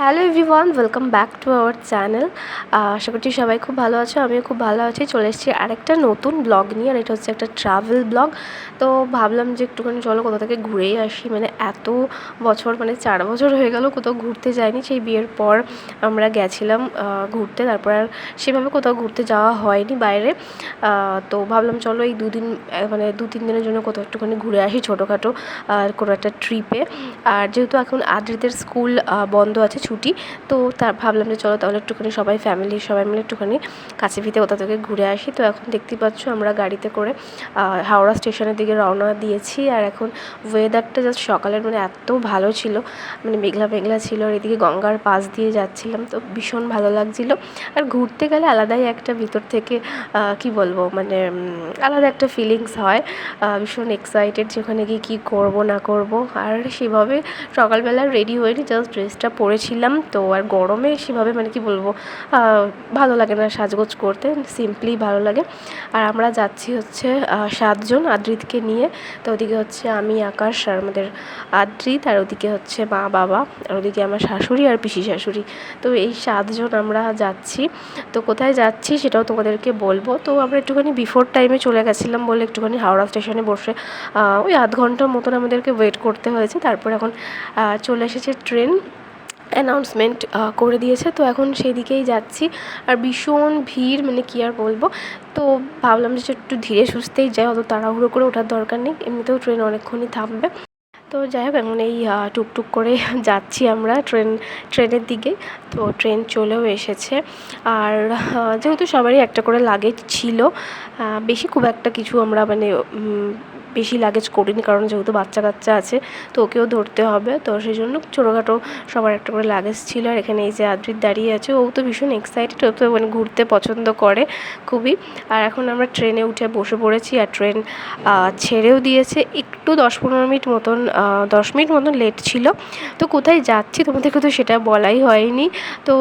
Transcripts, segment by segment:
Hello everyone, welcome back to our channel. আশা করছি সবাই খুব ভালো আছো, আমিও খুব ভালো আছি। চলে এসেছি আরেকটা নতুন ব্লগ নিয়ে, আর এটা হচ্ছে একটা ট্রাভেল ব্লগ। তো ভাবলাম যে একটুখানি চলো কোথা থেকে ঘুরেই আসি। মানে এত বছর মানে চার বছর হয়ে গেল কোথাও ঘুরতে যাইনি। সেই বিয়ের পর আমরা গেছিলাম ঘুরতে। তারপর আর সেভাবে কোথাও ঘুরতে যাওয়া হয়নি বাইরে। তো ভাবলাম চলো এই দুদিন মানে দু তিন দিনের জন্য কোথাও একটুখানি ঘুরে আসি ছোটোখাটো, আর কোনো একটা ট্রিপে আর যেহেতু এখন আদ্রিতের স্কুল বন্ধ আছে ছুটি। তো তার ভাবলাম যে চলো তাহলে একটুখানি সবাই ফ্যামিলি সবাই মিলে একটুখানি কাছে ফিতে কোথা থেকে ঘুরে আসি। তো এখন দেখতেই পাচ্ছ আমরা গাড়িতে করে হাওড়া স্টেশনের দিকে রওনা দিয়েছি। আর এখন ওয়েদারটা জাস্ট সকালের মানে এত ভালো ছিল মানে মেঘলা মেঘলা ছিল আর এদিকে গঙ্গার পাশ দিয়ে যাচ্ছিলাম। তো ভীষণ ভালো লাগছিল। আর ঘুরতে গেলে আলাদাই একটা ভিতর থেকে কি বলব মানে আলাদা একটা ফিলিংস হয়। ভীষণ এক্সাইটেড যে ওখানে গিয়ে কী করব, না করব। আর সেভাবে সকালবেলা রেডি হয়নি জাস্ট ড্রেসটা পরেছিলাম। ছিলাম তো আর গরমে সেভাবে মানে কি বলব ভালো লাগে না সাজগোজ করতে সিম্পলি ভালো লাগে। আর আমরা যাচ্ছি হচ্ছে সাতজন আদ্রিতকে নিয়ে, তো ওদিকে হচ্ছে আমি, আকাশ আর আমাদের আদ্রিত, আর ওদিকে হচ্ছে মা, বাবা, আর ওদিকে আমার শাশুড়ি আর পিসি শাশুড়ি। তো এই সাতজন আমরা যাচ্ছি। তো কোথায় যাচ্ছি সেটাও তোমাদেরকে বলব। তো আমরা একটুখানি বিফোর টাইমে চলে গেছিলাম বলে একটুখানি হাওড়া স্টেশনে বসে ওই আধ ঘণ্টার মতন আমাদেরকে ওয়েট করতে হয়েছে। তারপর এখন চলে এসেছে ট্রেন। অ্যানাউন্সমেন্ট করে দিয়েছে। তো এখন সেই দিকেই যাচ্ছি। আর ভীষণ ভিড় মানে কী আর বলব? তো ভাবলাম যে একটু ধীরে সুস্থেই যাই, অত তাড়াহুড়ো করে ওঠার দরকার নেই। এমনিতেও ট্রেন অনেকক্ষণই থামবে। তো যাই হোক, এখন এই টুকটুক করে যাচ্ছি আমরা ট্রেন, ট্রেনের দিকে। তো ট্রেন চলেও এসেছে। আর যেহেতু সবারই একটা করে লাগেজ ছিল বেশি খুব একটা কিছু আমরা মানে বেশি লাগেজ করিনি কারণ যেহেতু বাচ্চা কাচ্চা আছে, তো ওকেও ধরতে হবে। তো সেই জন্য ছোটোখাটো সবার একটা করে লাগেজ ছিল। আর এখানে এই যে আদ্রিত দাঁড়িয়ে আছে, ও তো ভীষণ এক্সাইটেড ও তো মানে ঘুরতে পছন্দ করে খুবই। আর এখন আমরা ট্রেনে উঠে বসে পড়েছি, আর ট্রেন ছেড়েও দিয়েছে। একটু দশ পনেরো মিনিট মতন দশ মিনিট মতন লেট ছিল। তো কোথায় যাচ্ছি তোমাদেরকে তো সেটা বলাই হয়নি। তো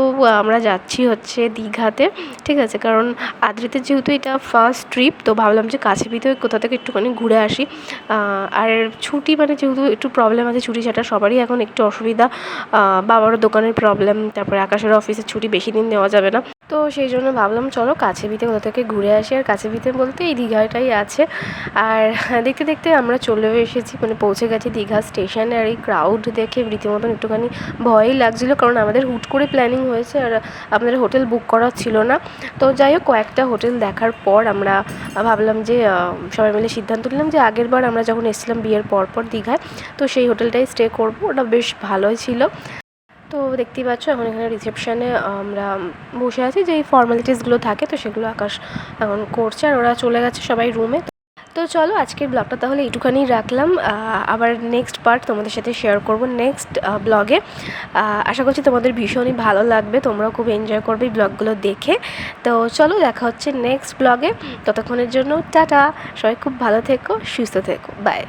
আমরা যাচ্ছি হচ্ছে দীঘাতে, ঠিক আছে? কারণ আদ্রিতের যেহেতু এটা ফার্স্ট ট্রিপ তো ভাবলাম যে কাছে পিঠে কোথা থেকে একটুখানি ঘুরে আসি। আর ছুটি মানে যেহেতু একটু প্রবলেম আছে ছুটি ছাটা সবারই এখন একটু অসুবিধা। বাবারও দোকানের প্রবলেম তারপরে আকাশের অফিসের ছুটি বেশি দিন নেওয়া যাবে না। তো সেই জন্য ভাবলাম, চলো কাছে ভিতে কোথা থেকে ঘুরে আসি। আর কাছে ভিতে বলতে এই দীঘাটাই আছে। আর দেখতে দেখতে আমরা চলেও এসেছি মানে পৌঁছে গেছি দীঘা স্টেশনে। আর এই ক্রাউড দেখে রীতিমতন একটুখানি ভয়ই লাগছিল, কারণ আমাদের হুট করে প্ল্যানিং হয়েছে আর আমাদের হোটেল বুক করা ছিল না। তো যাই হোক, কয়েকটা হোটেল দেখার পর আমরা ভাবলাম যে সবাই মিলে সিদ্ধান্ত নিলাম যে আগের বার আমরা যখন এসেছিলাম বিয়ের পর পর দীঘায়, তো সেই হোটেলটাই স্টে করব। ওটা বেশ ভালোই ছিল। তো দেখতেই পাচ্ছ, এখন এখানে রিসেপশানে আমরা বসে আছি, যেই ফর্মালিটিসগুলো থাকে, তো সেগুলো আকাশ এখন করছে আর ওরা চলে গেছে সবাই রুমে তো চলো, আজকের ব্লগটা তাহলে এইটুখানি রাখলাম। আবার নেক্সট পার্ট তোমাদের সাথে শেয়ার করব নেক্সট ব্লগে আশা করছি তোমাদের ভীষণই ভালো লাগবে, তোমরাও খুব এনজয় করবে এই ব্লগগুলো দেখে। তো চলো, দেখা হচ্ছে নেক্সট ব্লগে ততক্ষণের জন্য টাটা, সবাই খুব ভালো থেকো, সুস্থ থেকো বাই